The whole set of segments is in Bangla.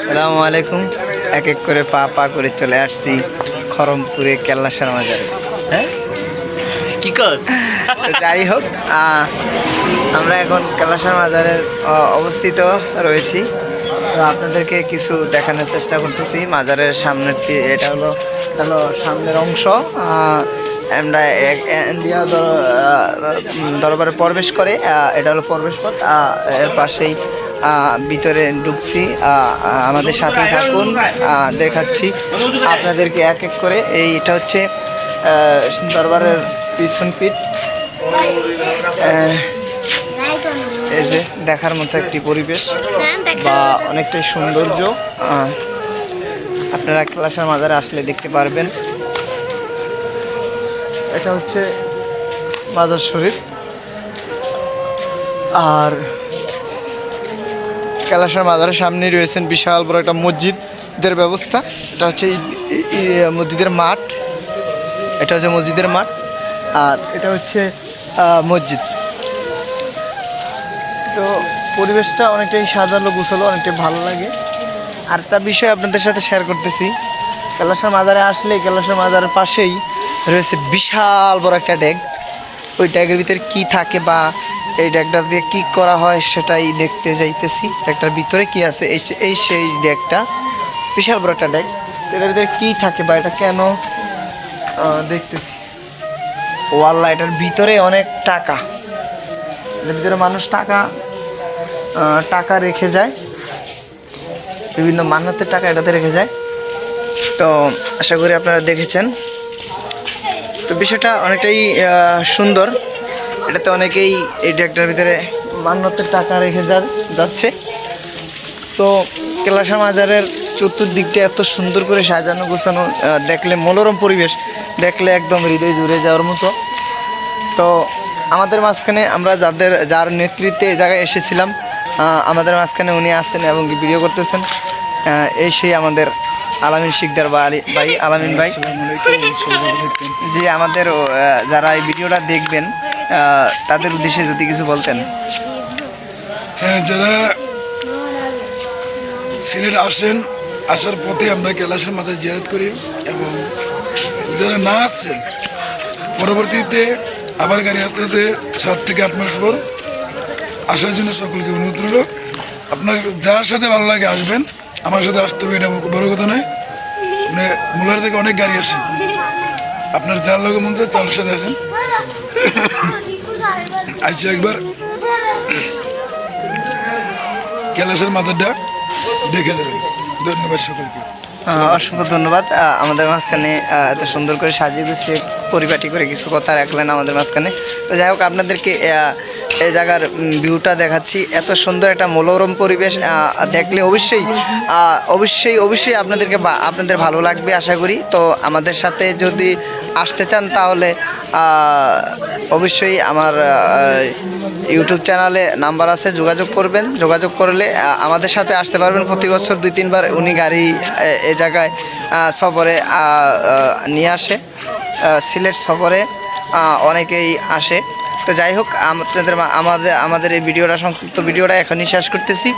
আসসালামু আলাইকুম। এক এক করে পা পা করে চলে আসছি খরমপুরে কেল্লাসার মাজারে হ্যাঁ? কি যাই হোক আমরা এখন কেল্লাসার মাজারে অবস্থিত রয়েছি। তো আপনাদেরকে কিছু দেখানোর চেষ্টা করতেছি। মাজারের সামনের এটা হলো হলো সামনের অংশ। আহ, আমরা এক- ইন্ডিয়া দরবারে প্রবেশ করে এটা হলো প্রবেশ পথ। এর পাশেই ভিতরে ঢুকছি আমাদের সাথে থাকুন দেখাচ্ছি। আপনাদেরকে এক এক করে এই এটা হচ্ছে দরবারের পিছন পিঠ। এই যে দেখার মতো একটি পরিবেশ বা অনেকটাই সৌন্দর্য। আপনারা ক্লাসের মাজারে আসলে দেখতে পারবেন। এটা হচ্ছে মাজার শরীফ। আর ক্যালাসের মাজারের সামনে রয়েছেন বিশাল বড় একটা মসজিদের ব্যবস্থা। এটা হচ্ছে মসজিদের মাঠ। এটা হচ্ছে মসজিদের মাঠ। আর এটা হচ্ছে মসজিদ। তো পরিবেশটা অনেকটাই সাজালো গুছালো অনেকটাই ভালো লাগে। আর তার বিষয় আপনাদের সাথে শেয়ার করতেছি। কেলাসের মাজারে আসলে কৈলাসের মাজারের পাশেই রয়েছে বিশাল বড় একটা ড্যাগ ওই ড্যাগের ভিতরে কি থাকে বা এই ড্যাগটা দিয়ে কি করা হয় সেটাই দেখতে যাইতেছি। ড্যাগটার ভিতরে কি আছে? এই সেই ড্যাগটা। বিশাল বড় একটা ড্যাগ। এটার ভিতরে কি থাকে বা এটা কেন? দেখতেছি। ও আল্লাহ এটার ভিতরে অনেক টাকা। এটার ভিতরে মানুষ টাকা টাকা রেখে যায়। বিভিন্ন মান্যতের টাকা এটাতে রেখে যায়। তো আশা করি আপনারা দেখেছেন। তো বিষয়টা অনেকটাই সুন্দর। এটাতে অনেকেই এই ড্যাগটার ভিতরে মান্যতের টাকা রেখে যাচ্ছে। তো কেলাসা মাজারের চতুর্দিকটা এত সুন্দর করে সাজানো গোছানো দেখলে মনোরম পরিবেশ, দেখলে একদম হৃদয় জুড়ে যাওয়ার মতো। তো আমাদের মাঝখানে আমরা যাদের যার নেতৃত্বে এই জায়গায় এসেছিলাম আমাদের মাঝখানে উনি আসছেন এবং ভিডিও করতেছেন এই সেই আমাদের আলামিন শিকদার ভাই আলামিন ভাই। যে আমাদের যারা এই ভিডিওটা দেখবেন তাদের উদ্দেশ্যে যদি কিছু বলতেন। হ্যাঁ যারা সিলেট আসেন, আসার পথে আমরা কৈলাসের মাথায় জিয়ারত করি এবং যারা না আসছেন, পরবর্তীতে আবার গাড়ি আসতে আসতে সাত থেকে আট মাস পর আসার জন্য সকলকে অনুরোধ রইল। আপনার যার সাথে ভালো লাগে আসবেন আমার সাথে আসতে হবে, এটা বড় কথা নয়। মানে মোলার থেকে অনেক গাড়ি আসে। আপনার যার লগে মন চায় তার সাথে আসেন। আইসি একবার কৈলাসের মাথাটা দেখে নেবেন ধন্যবাদ সকলকে। অসংখ্য ধন্যবাদ। আমাদের মাঝখানে এত সুন্দর করে সাজিয়ে গুছিয়ে পরিপাটি করে কিছু কথা রাখলেন আমাদের মাঝখানে। তো যাই হোক, আপনাদেরকে এই জায়গার ভিউটা দেখাচ্ছি। এত সুন্দর একটা মনোরম পরিবেশ দেখলে অবশ্যই অবশ্যই অবশ্যই আপনাদেরকে আপনাদের ভালো লাগবে আশা করি। তো আমাদের সাথে যদি আসতে চান তাহলে অবশ্যই আমার ইউটিউব চ্যানেলে নাম্বার আছে, যোগাযোগ করবেন। যোগাযোগ করলে আমাদের সাথে আসতে পারবেন। প্রতি বছর দুই, তিনবার উনি গাড়ি, এ- জায়গায় সফরে নিয়ে আসে। সিলেট সফরে অনেকেই আসে। তো যাই হোক, আপনাদের আমাদের আমাদের এই ভিডিওটা, সংক্ষিপ্ত ভিডিওটা এখনই শেষ করতেছি।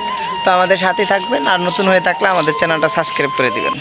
তো আমাদের সাথে থাকবেন আর নতুন হয়ে থাকলে আমাদের চ্যানেলটা সাবস্ক্রাইব করে দিবেন।